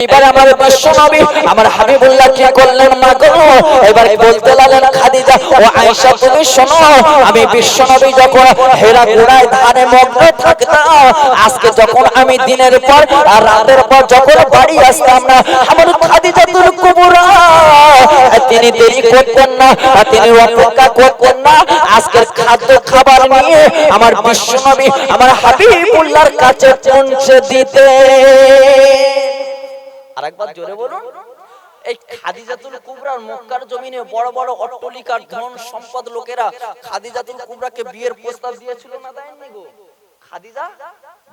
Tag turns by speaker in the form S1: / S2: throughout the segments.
S1: এবার আমার বিশ্ব নবী আমার হাবিবুল্লাহ কি করলেন মা গো? এবার বলতে লাগলেন খাদিজা? ও আয়েশা তুমি শোনো আমি বিশ্ব নবী যখন হেরা গোড়ায় ধারে মগ্ন থাকতাম আজকে যখন আমি দিনের পর আর রাতের পর যখন বাড়ি আসতাম না আমার খাদিজা তুল কুবুরা তিনি দেরি করতেন না তিনি অপেক্ষা করতেন না। আজকের খাদ্য খাবার নিয়ে আমার বিশ্ব নবী আমার হাবিবুল্লাহর কাছে পৌঁছে দিতে আরেকবার জোরে বলুন। এই খাদিজাতুল কুবরার মক্কার জমিনে বড় বড় অট্টলিকার ধন সম্পদ লোকেরা খাদিজাতুল কুবরাকে বিয়ের প্রস্তাব দিয়েছিল না দেয়নি গো? খাদিজা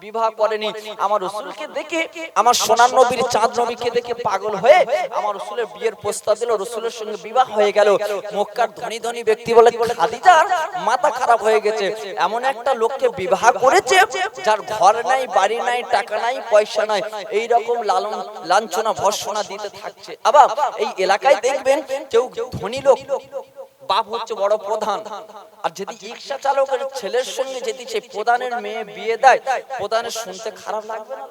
S1: বিবাহ করেনি। আমার রসুলকে দেখে আমার সোনার নবীর চাঁদ নবীকে দেখে পাগল হয়ে আমার রসুলের বিয়ের প্রস্তাব দিল রসুলের সঙ্গে বিবাহ হয়ে গেল। মক্কার ধনী ধনী ব্যক্তি বলে খাদিজার মাথা খারাপ হয়ে গেছে। এমন একটা লোককে বিবাহ করেছে যার ঘর নাই বাড়ি নাই টাকা নাই পয়সা নাই এই রকম লালন লাঞ্ছনা ভর্ষণা দিতে থাকছে। আবার এই এলাকায় দেখবেন কেউ ধনী লোক বাপ হচ্ছে বড় প্রধান। আর যদি রিক্সা চালকের ছেলের সঙ্গে যদি সেই প্রধানের মেয়ে বিয়ে দেয় প্রধানের শুনতে খারাপ লাগবে না?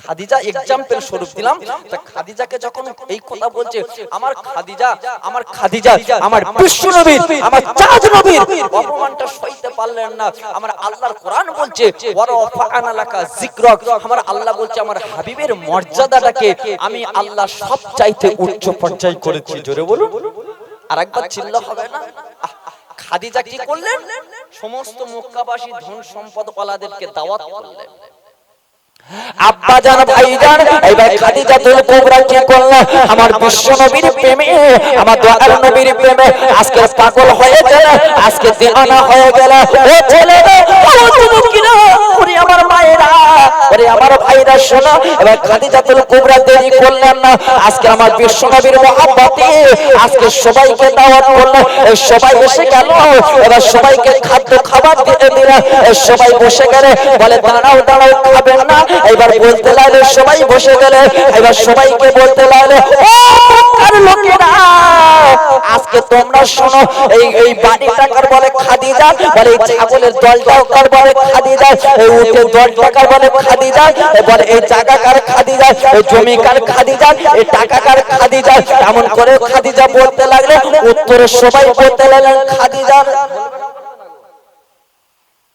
S1: খাদিজা এক্সাম্পল স্বরূপ দিলাম। তা খাদিজাকে যখন এই কথা বলছে আমার খাদিজা আমার খাদিজা আমার বিশ্ব নবী আমার চাঁদ নবীর অপমানটা সইতে পারলেন না। আমার আল্লাহর কোরআন বলছে ওয়ারা ফাআনা লাকা যিকরাক। আমার আল্লাহ বলছে আমার হাবিবের মর্যাদাটাকে আমি আল্লাহ সব চাইতে উচ্চ পর্যায়ে করেছি। জোরে বলুন। আর একবার ছিল হবে না? খাদিজা কি করলেন? সমস্ত মক্কাবাসী ধন সম্পদ ওয়ালাদেরকে দাওয়াত করলেন। আব্বা জান, ভাই জান, এবার খাদিজা তুল কুবরা কি করল? আমার বিশ্ব নবীর প্রেমে, আমার দয়াল নবীর প্রেমে আজকে পাগল হয়ে গেল, আজকে দেওয়ানা হয়ে গেল। ও ছেলে ও যুবকিরা ওরে আমার মায়েরা, ওরে আমার ভাইরা, শোনো, এবার খাদিজা তুল কুবরা দেরি করলেন না। আজকে আমার বিশ্ব নবীর মহাব্বতে আজকে সবাইকে দাওয়াত করল। সবাই এসে গেল, এবার সবাইকে খাদ্য খাবার দিতে দিল। সবাই বসে গেলে বলে, দাঁড়াও দাঁড়াও, খাবেন না। এবার বলতে লাগলে সবাই বসে গেলে, এবার সবাইকে বলতে লাগলে আজকে তোমরা শোনো, এই এই বাড়ি টাকার বলে খাদিজা? বলে এই ছাগলের দল টাকার বলে খাদিজা? এই উটের দল টাকার বলে খাদিজা? বলে এই জায়গা কার খাদিজা? এই জমি কার খাদিজা? এই টাকা কার খাদি খাদিজা? এমন করে খাদিজা বলতে লাগলে, উত্তরে সবাই বলতে লাগলেন খাদিজার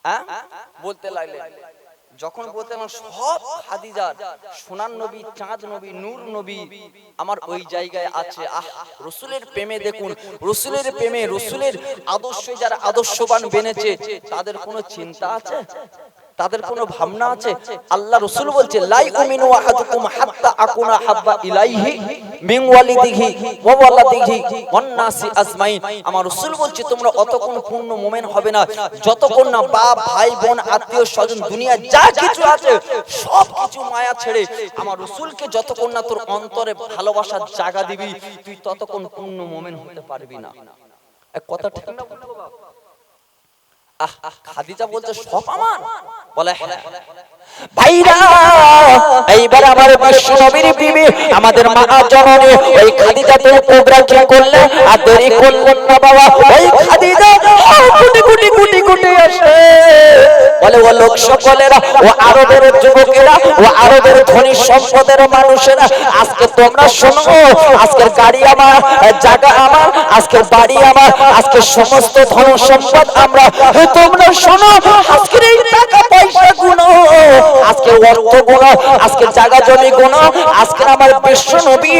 S1: হ্যাঁ? বলতে লাগলেন। যখন বলতে আমার সব খাদিজার সোনার নবী, চাঁদ নবী, নূর নবী আমার ওই জায়গায় আছে। আহ, রসুলের প্রেমে দেখুন, রসুলের প্রেমে রসুলের আদর্শ যারা আদর্শবান বেনেছে, তাদের কোনো চিন্তা আছে? তাদের কোনো ভাবনা আছে? আল্লাহ রসুল বলছে লাই উমিনু আহাদুকুম হাত্তা আকুনা হাব্বা ইলাইহি মিন ওয়ালিদিহি ওয়া ওয়ালাদিহি ওয়ান নাসি আজমাইন। আমার রসুল বলছে তোমরা অতক্ষণ পূর্ণ মুমিন হবে না। যতক্ষণ না বাপ ভাই বোন আত্মীয় স্বজন দুনিয়া যা কিছু আছে সব কিছু মায়া ছেড়ে আমার রসুলকে যতক্ষণ না তোর অন্তরে ভালোবাসার জায়গা দিবি তুই ততক্ষণ পূর্ণ মুমিন হতে পারবি না। এক কথা ঠিক না বাবা? আহ খাদিজা বলছে সব আমার? বলে হ্যাঁ। ভাইরা এইবার আমার বিশ্ব নবীর বিবি আমাদের মা জননী ওই খাদিজা তো কোবরা কি করলে? আর দেরি করলেন না বাবা। ওই খাদিজা গুটি গুটি গুটি আসে। বলে, ও লোক সকলেরা, ও আরবের যুবকেরা, ও আরবের ধনী সম্পদের মানুষেরা, আজকে তোমরা শোনো, আজকের গাড়ি আমার, জায়গা আমার, আজকে বাড়ি আমার, আজকে সমস্ত ধন সম্পদ আমরা। তোমরা শোনো, আজকের এই টাকা পয়সা গুলো আজকে অর্থগুলো আজকে জায়গা জমি গুলো আজকে আমার বিশ্ব নবী,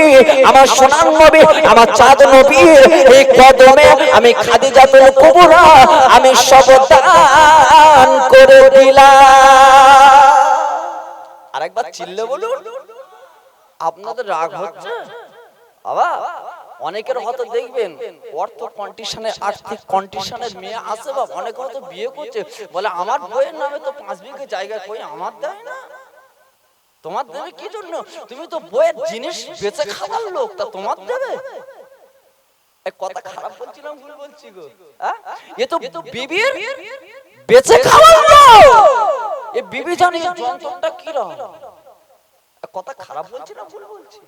S1: আমার সোনার নবী, আমার চাঁদ নবী, এই কদমে আমি খাদিজাতুল কুবরা আমি সব দান করে দিলাম। আরেকবার চিল্লে বলুন। আপনাদের রাগ হচ্ছে? বাবা, অনেকের হয়তো দেখবেন, অর্থ কন্ডিশনে আর্থিক কন্ডিশনের মেয়ে আছে বা অনেকে হয়তো বিয়ে করছে। বলে, আমার বইয়ের নামে তো পাঁচ বিঘে জায়গা কই? আমার দেয় না? তোমার দেবে কি জন্য? তুমি তো বইয়ের জিনিস বেচে খাবার লোক, তা তোমার দেবে? কথা খারাপ বলছিলাম ভুল বলছি গো? এ তো বিবির বেঁচে খাওয়া এ বিবি জানি যন্ত্রটা কি রকম? কথা খারাপ বলছি না ভুল বলছি?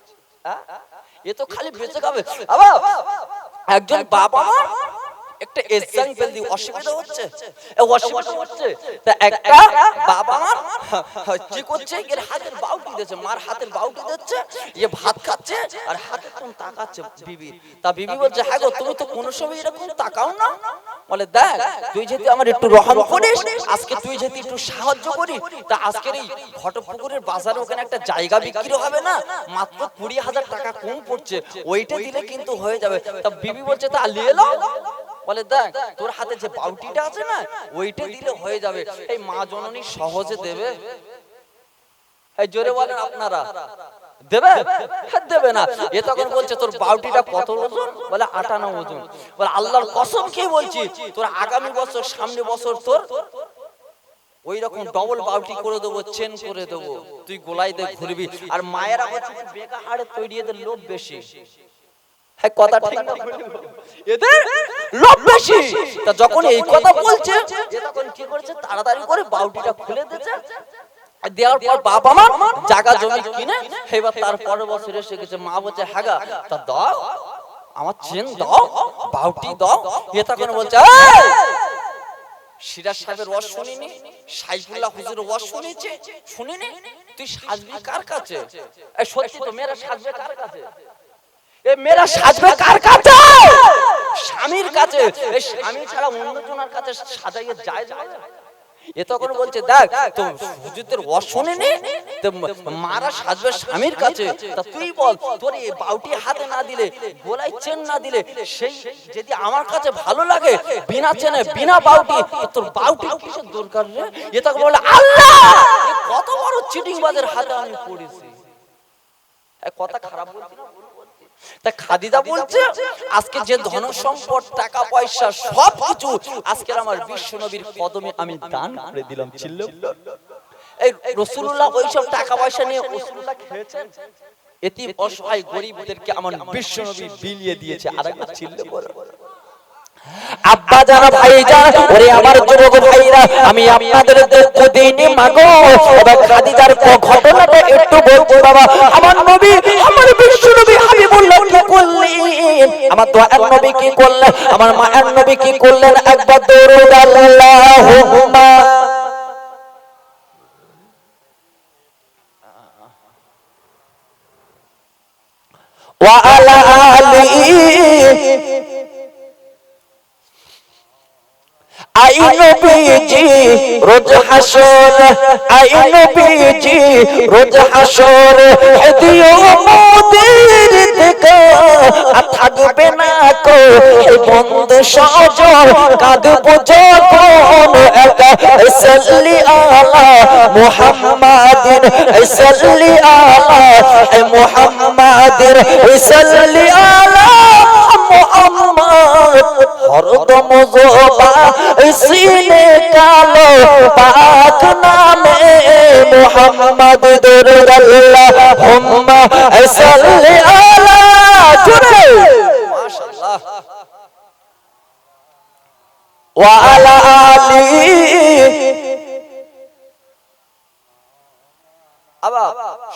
S1: এ তো খালি বেঁচে খাবে। আবার একজন বাবা একটা এক্সাম্পল দি অসুবিধা হচ্ছে। অসুবিধা হচ্ছে। তা একটা বাবা মার কি করছে এর হাতের বাউটি দিচ্ছে মার হাতের বাউটি দিচ্ছে এ ভাত খাচ্ছে আর হাতে কোন তাকাচ্ছে বিবি। তা বিবি বলছে হ্যাঁ গো তুমি তো কোনো সময় এরকম তাকাও না। বলে দেখ তুই যদি আমার একটু রহম করিস আজকে তুই যদি একটু সাহায্য করি তা আজকের এই ঘটপুকুরের বাজারে ওখানে একটা জায়গা বিক্রি হবে না মাত্র কুড়ি হাজার টাকা কম পড়ছে ওইটা দিলে কিন্তু হয়ে যাবে। তা বিবি বলছে তা নিয়ে এলো বলে দেখ তোর হাতে যে বাউটিটা আছে না ওইটা দিলে হয়ে যাবে। এই মা জননী সহজে দেবে? এই জোরে বলেন আপনারা। দেবে? হ্যাঁ, দেবে না। এ তখন বলছে তোর বাউটিটা কত ওজন? বলে আটানা ওজন। বলে আল্লাহর কসম কে বলছি তোর আগামী বছর সামনে বছর তোর ওই রকম ডবল বাউটি করে দেবো চেন করে দেবো। তুই গোলাই দিয়ে ঘুরবি। আর মায়েরা হচ্ছে বেকা হাড়ে লোভ বেশি। কথা ঠিক না। এদের লোভ বেশি। তা যখন এই কথা বলছে তখন কি করছে? তাড়াতাড়ি করে বাউটিটা খুলে দিয়েছে। দেওয়ার পর বাবা মা জায়গা জমি কিনে এবার তার পরের বছর এসে গেছে মা বলছে হাগা তা দাও আমার চেন দাও বাউটি দাও। এ তখন বলছে "এই, সিরাজ সাহেবের ওয়াজ শুনিনি? সাইফুল্লাহ হুজুর ওয়াজ শুনেছে শুনিনি? তুই সাজবি কার কাছে? সত্যি তো মেয়েরা সাজবে কার কাছে? এ মেয়েরা সাজবে কার কাছে? স্বামীর কাছে। এই স্বামী ছাড়া অন্য জনের কাছে সাজাইয়ে যায় যায় এ তখন বলছে দেখ তো হুজুরদের শুনিনি তো মারা সাজবে স্বামীর কাছে। তা তুই বল তোর এই বাউটি হাতে না দিলে গোলায় চেন না দিলে সেই যদি আমার কাছে ভালো লাগে বিনা চেনে বিনা বাউটি তোর বাউটি কিসের দরকার রে? এ তখন বলে আল্লাহ! কত বড় চিটিং বাজের হাতে আমি পড়েছি। কথা খারাপ বলছি না? তা বলছে, আজকে যে ধন সম্পদ, টাকা পয়সা সব কিছু আজকে আমার বিশ্ব নবীর কদমে আমি দান করে দিলাম, ছিল। এই রসুল্লাহ ওইসব টাকা পয়সা নিয়ে রসুল্লাহ খেয়েছেন এটি অসহায় গরিবদেরকে আমার বিশ্ব নবী বিলিয়ে দিয়েছে, আরেকবার ছিল বলো।
S2: আব্বা যারা ভাই যারা ওরে আমার যুবক ভাইরা, আমি আপনাদের দুঃখ মাগো। এবার খাদিজার ঘটনাটা একটু বলছি বাবা। আমার নবী, আমার বিশ্ব নবী হাবিবুল্লাহ কি করলেন? আমার দোয়ার নবী কি করলেন? আমার মায়ের নবী কি করলেন? একবার দরুদ আল্লাহুম্মা। ওয়া আলা আলিহি আই নবীজি রোজ হাসর। আই নবীজি রোজ হাসর। হেদিও মোদের দেখা থাকবে না কো বন্ধ সজর কাঁদবো যখন সাল্লি আলা মুহাম্মাদিন সাল্লি আলা মুহাম্মাদিন সাল্লি আলা মুহাম্মদ। হরদম জোবা সিনে কালো পাক নামে মুহাম্মদ হুম্মা সাল্লি আলা জুরে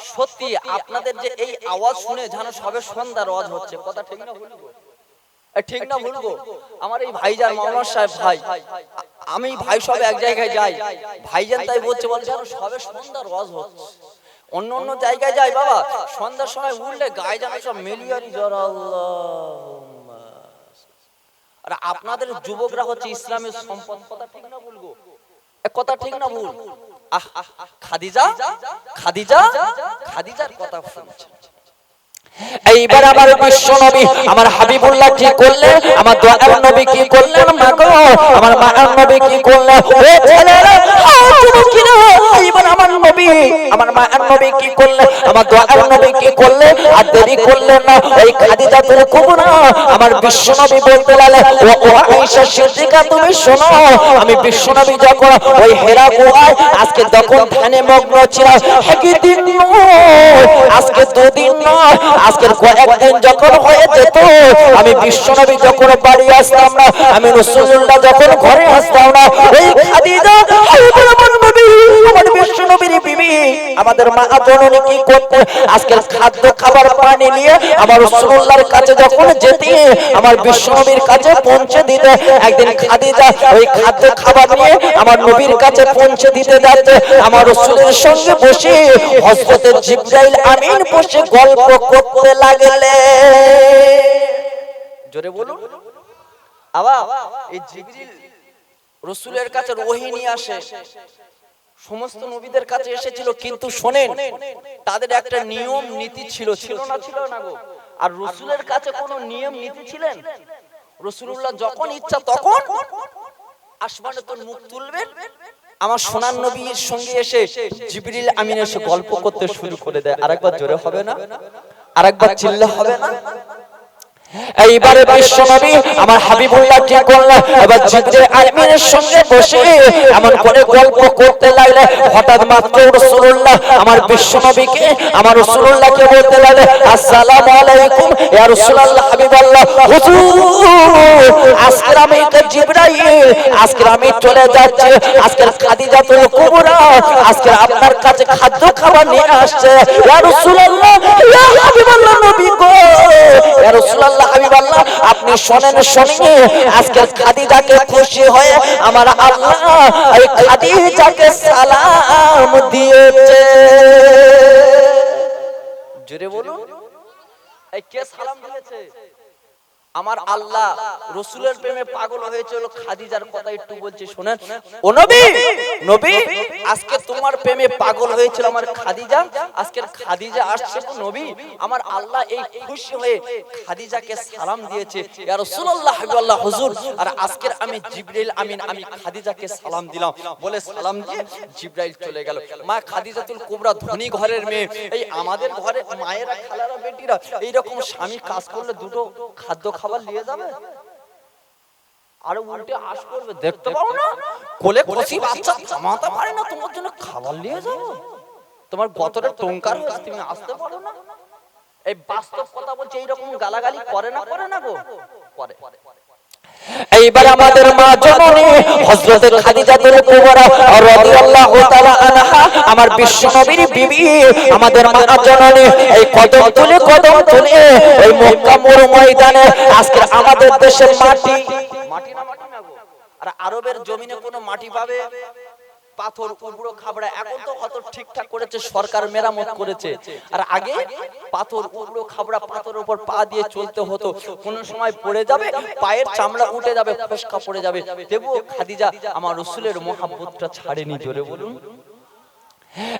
S1: সত্যি আপনাদের যে এই আওয়াজ শুনে যেন সবে সন্ধ্যার আওয়াজ হচ্ছে, কথা ঠিক না ঠিক না ভুলবো আমার এই ভাইজান মাওলানা সাহেব ভাই। আমি ভাই সব এক জায়গায় যাই। ভাইজান তাই বলছে বলছে সবে সন্ধ্যার আওয়াজ হচ্ছে। অন্য অন্য জায়গায় যাই বাবা। সন্ধ্যার সময় উঠলে গায়ে যেন সব মিলিয়ারি জ্বর আর আপনাদের যুবকরা হচ্ছে ইসলামের সম্পদ। কথা ঠিক না বলব কথা ঠিক না ভুল? আহ, খাদিজা? খাদিজা? খাদিজার কথা শুনছে
S2: এইবার আমার বিশ্ব নবী আমার হাবিবুল্লাহ কি করলেন? আমার দোয়ার নবী কি করলেন? মা গো, আমার মায়ের নবী কি করলেন? নবী? আমার মায়ের নবী কি করলেন আমার দোয়ার নবী কি করলেন আর দেরি না। আমার বিশ্ব নবী বলতে ও সিদ্দিকা, তুমি শোনো। আমি বিশ্ব নবী যখন ওই হেরা গুহায় আজকে ধ্যানে মগ্ন ছিলাম নয় আজকে দুদিন নয় আজকের কয়েকদিন যখন হয়ে যেত, আমি বিশ্বনবী যখন বাড়ি আসতাম না, আমি রসুল্লাহ যখন ঘরে আসতাম না, ওই খাদিজা হাবিবুর আমার নবী আমার বিশ্বনবীর বিবি আমাদের মা জননী কি করতে? আজকের খাদ্য, খাবার, পানি নিয়ে আমার রসুল্লাহর কাছে যখন যেতে, আমার বিশ্বনবীর কাছে পৌঁছে দিতে, একদিন খাদিজা ওই খাদ্য, খাবার নিয়ে আমার নবীর কাছে পৌঁছে দিতে যাচ্ছে। আমার রসুলের সঙ্গে বসে হজরতের জিব্রাইল আমিন বসে গল্প করতে লাগলে।
S1: জোরে বলুন। আবার এই জিবরিল রসুলের কাছে রোহিণী আসে। সমস্ত নবীদের কাছে এসেছিল, কিন্তু শোনেন, তাদের একটা নিয়ম নীতি ছিল ছিল না ছিল না গো। আর রসুলের কাছে কোনো নিয়ম নীতি ছিলেন? রসুল্লাহ যখন ইচ্ছা তখন আসমানে তোর মুখ তুলবেন। আমার সোনার নবীর সঙ্গে এসে জিবরিল আমিন এসে গল্প করতে শুরু করে দেয়। আরেকবার জোরে হবে না? আরেকবার চিল্লা হবে না?
S2: এইবারে বিশ্বনবী আমার হাবিবুল্লাহ কি করল এবার জিবরিল আমিনের সঙ্গে বসে এমন করে গল্প করতে লাগলে হঠাৎ মাত্র রাসূলুল্লাহ আমার বিশ্বনবীকে আমার রাসূলুল্লাহকে বলতে লাগলে আসসালামু আলাইকুম ইয়া রাসূলুল্লাহ হাবিবাল্লাহ হুজুর। আজকে আমি তো জিবরাইল। আজকে আমি চলে যাচ্ছি। আজকে খাদিজাতুল কুবরা। আজকে আপনার কাছে খাদ্য খাবার নিয়ে আসছে। ইয়া রাসূলুল্লাহ ইয়া হাবিবাল্লাহ নবী গো। ইয়া রাসূলুল্লাহ হাবিবাল্লাহ আপনি শোনেন শুনিনি আজকে খাদিজাকে খুশি হয়ে আমার আল্লাহ এই খাদিজাকে সালাম দিয়েছে।
S1: জোরে বলুন। এই কে সালাম দিয়েছে? আমার আল্লাহ রসুলের প্রেমে পাগল হয়েছিল খাদিজার কথা একটু বলছি শোনেন। ও নবী নবী আজকে তোমার প্রেমে পাগল হয়েছিল আমার খাদিজা আজকের খাদিজা আসছে নবী। আমার আল্লাহ এই খুশি হয়ে খাদিজাকে সালাম দিয়েছে। ইয়া রাসূলুল্লাহ হাবিবাল্লাহ হুজুর আর আজকের আমি জিবরাইল আমিন আমি খাদিজাকে সালাম দিলাম। বলে সালাম দিয়ে জিবরাইল চলে গেল। মা খাদিজাতুল কুবরা ধনী ঘরের মেয়ে। এই আমাদের ঘরে মায়েরা খালারা বেটিরা এইরকম স্বামী কাজ করলে দুটো খাদ্য খাবার নিয়ে যাবে? আরে উল্টে আশ করবে দেখতে পাও না? কোলে কষি বাচ্চা থামাতে পারে না তোমার জন্য খাবার নিয়ে যাব? তোমার গতরে টঙ্কার হয়েছে তুমি আসতে পারো না? এই বাস্তব কথা বলছে এইরকম গালাগালি করে না করে না গো? করে।
S2: এইবার আমাদের মা জননী, হযরত খাদিজাতুল কুবরা রাদিয়াল্লাহু তাআলা আনহা, আমার বিশ্বনবীর বিবি, আমাদের মা জননী, এই কদম তুলে কদম তুলে, ওই মক্কা মরু ময়দানে, আজকে আমাদের দেশের মাটি।
S1: মাটি না মাটি না গো? আর আরবের জমিনে কোনো মাটি পাবে? পাথর উবড়ো খাবড়া এখন তো কত ঠিকঠাক করেছে সরকার মেরামত করেছে। আর আগে পাথর উবড়ো খাবড়া পাথরের উপর পা দিয়ে চলতে হতো কোন সময় পড়ে যাবে পায়ের চামড়া উঠে যাবে ফসকা পড়ে যাবে। দেবো খাদিজা আমার রসুলের মহাব্বতটা ছাড়েনি জোরে বলুন।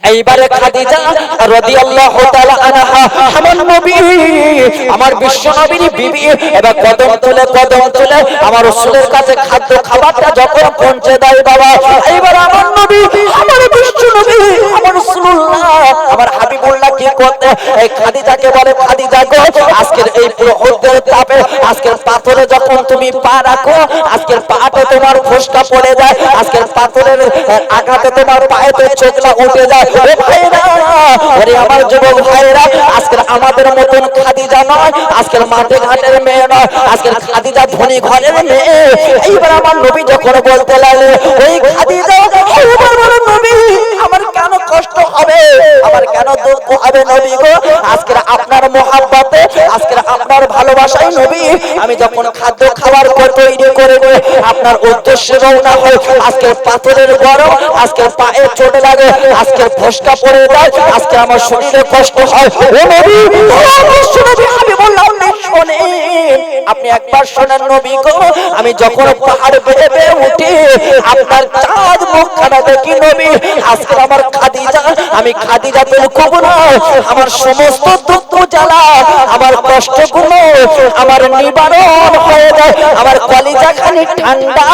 S2: এইবারে খাদিজা রাদিয়াল্লাহু তাআলা আনহা আমার নবী আমার বিশ্ব নবীর বিবি এবার কদম তুলে কদম তুলে আমার রাসূলের কাছে খাদ্য খাবারটা যখন পৌঁছে দেয় বাবা এইবার আমার নবী আমার বিশ্ব নবী আমার রাসূলুল্লাহ আমার হাবিবুল্লাহ কি করতে? এই খাদিজাকে বলে খাদিজা গো আজকের এই প্রহরদের তাপে আজকের পাথরে যখন তুমি পা রাখো আজকের পাতে তোমার ফোসকা পড়ে যায় আজকের পাথরের আঘাতে তোমার পায়েতে চোখলা উঠে যায় ও ভাইরা আমার যুবক ভাইরা আজকের আমাদের মতন খাদিজা নয় আজকের মাঠে ঘাটের মেয়ে নয় আজকের খাদিজা ধনী ঘরের মেয়ে। এইবার আমার নবী যখন বলতে লাগলে ওই খাদিজা আমার কেন দুঃখ হবে নবী গো? আজকের আপনার মোহাব্বতে, আজকের আপনার ভালোবাসায় নবী, আমি যখন খাদ্য খাবার করে তৈরি করে আপনার উদ্দেশ্যে রওনা হই, আজকের পাথরের গরম আজকে পায়ে চোট লাগে আজকে ফসকা পড়ে যায়, আজকে আমার শরীরে কষ্ট হয়। ও নবী আমি বললাম না শোনেন আপনি একবার শোনেন নবী গো, আমি যখন পাহাড় বেয়ে উঠি, আপনার চাঁদ মুখখানা দেখি নবী। আজকে আমার খাদিজা, আমি খাদিজা পেল কুবরা, আমার সমস্ত দুঃখ জ্বালা, আমার কষ্টগুলো আমার নিবারণ হয়ে যায়, আমার কলিজা খানি ঠান্ডা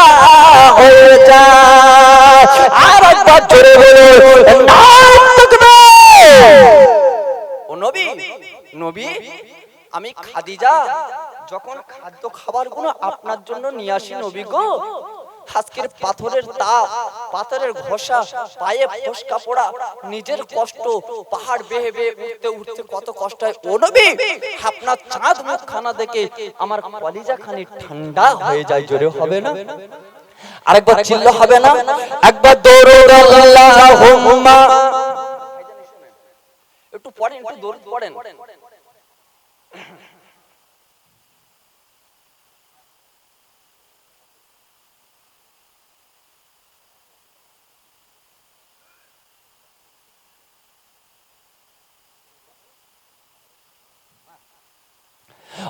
S2: হয়ে যায়। আর একবার জোরে বলো
S1: নবী নবী, আমি খাদিজা যখন খাদ্য খাবারগুলো আপনার জন্য নিয়ে আসি নবী গো আজকের পাথরের তাপ পাথরের ঘষা পায়ে ফসকা পড়া নিজের কষ্ট পাহাড় বেয়ে বেয়ে উঠতে উঠতে কত কষ্ট হয়। ও নবী আপনার চাঁদ মুখখানা দেখে আমার কলিজা খানি ঠান্ডা হয়ে যায় জোরে হবে না?
S2: আরেকবার চিল্লা হবে না? একবার দৌড় আল্লাহুম্মা।
S1: একটু পড়েন একটু দৌড় পড়েন।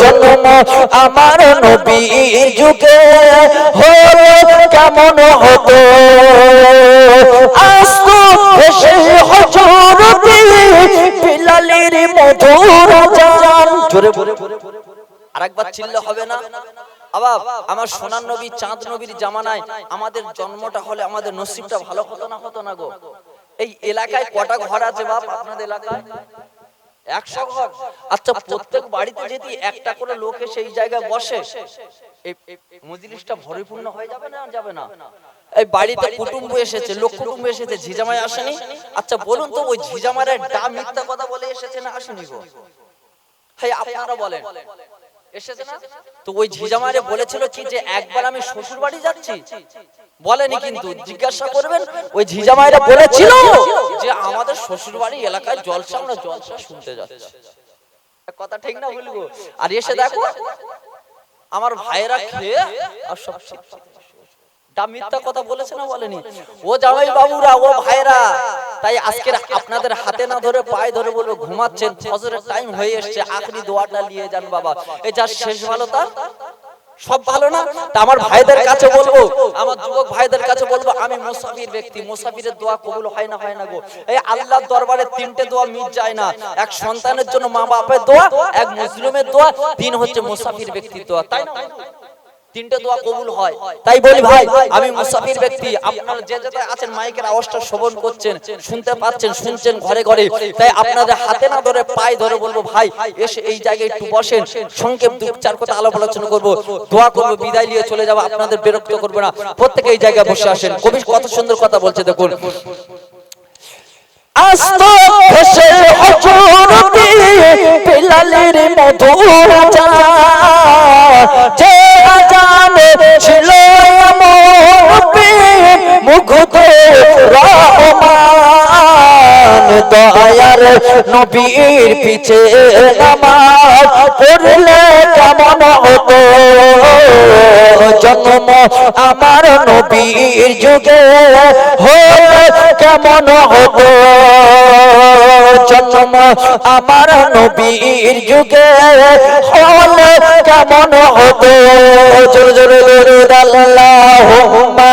S2: জন্ম আমার নবীর যুগে হলে কেমন হতো? মধুর জান। জোরে
S1: আরেকবার হবে না? আবার আমার সোনার নবী, চাঁদ নবীর জামানায় আমাদের জন্মটা হলে আমাদের নসিবটা ভালো হতো না হতো না গো? এই এলাকায় কটা ঘর আছে বাপ আপনাদের এলাকায়? একশো ঘর আচ্ছা প্রত্যেক বাড়িতে যদি একটা করে লোক এসে এই জায়গায় বসে পরিপূর্ণ হয়ে যাবে না যাবে না? এই বাড়িতে কুটুম্ব এসেছে, লোক কুটুম্ব এসেছে ঝিজামাই আসেনি? আচ্ছা বলুন তো, ওই ঝিজামারের ডা মিথ্যা কথা বলে এসেছে না আসেনি গো? হ্যাঁ আপনারা বলেন। এসেছে না? তো ওই ঝিজামারে বলেছিল কি যে একবার আমি শ্বশুর বাড়ি যাচ্ছি। বলেনি কিন্তু জিজ্ঞাসা করবেন ওই ঝিজামাইরা বলেছিল যে আমাদের শ্বশুর বাড়ি এলাকায় জলসা আমরা জলসা শুনতে যাচ্ছি। কথা ঠিক না বলব আর এসে দেখো আমার ভাইয়েরা খেয়ে আর সব তা মিথ্যা কথা বলেছে না বলেনি? ও জামাই বাবুরা ও ভাইরা। তাই আজকে আপনাদের হাতে না ধরে পায়ে ধরে বলব ঘুমাচ্ছেন ফজরের টাইম হয়ে এসেছে আখরি দোয়াটা নিয়ে যান বাবা। এই যার শেষ ভালো তার? সব ভালো না? তা আমার ভাইদের কাছে বলব আমার যুবক ভাইদের কাছে বলব আমি মুসাফির ব্যক্তি মুসাফিরের দোয়া কবুল হয় না হয় না গো। এই আল্লাহর দরবারে তিনটে দোয়া মিট যায় না। এক সন্তানের জন্য মা বাপের দোয়া এক মুসলিমের দোয়া তিন হচ্ছে মুসাফির ব্যক্তির দোয়া। তাই না তিনটে দোয়া কবুল হয়। তাই বলি ভাই আমি মুসাফির ব্যক্তি আপনারা যে যেতে আছেন মাইকের আওয়াজটা শ্রবণ করছেন শুনতে পাচ্ছেন শুনছেন ঘরে ঘরে। তাই আপনাদের হাতে না ধরে পায়ে ধরে বলব ভাই এসে এই জায়গায় একটু বসেন সংক্ষেপ দু চার কথা আলাপ আলোচনা করব দোয়া করব বিদায় নিয়ে চলে যাব আপনাদের বিরক্ত করব না। প্রত্যেকে এই জায়গায় বসে আসেন কবি কত সুন্দর কথা বলছে দেখুন।
S2: আস্ত ভেসে বিলালের জান যে দয়ার নবীর পিছে নামাজ পড়লে কেমন হতো? জন্ম আমার নবীর যুগে হলে কেমন হতো? জন্ম আমার নবীর যুগে হলে কেমন হতো? জোর জোর জোর, আল্লাহুম্মা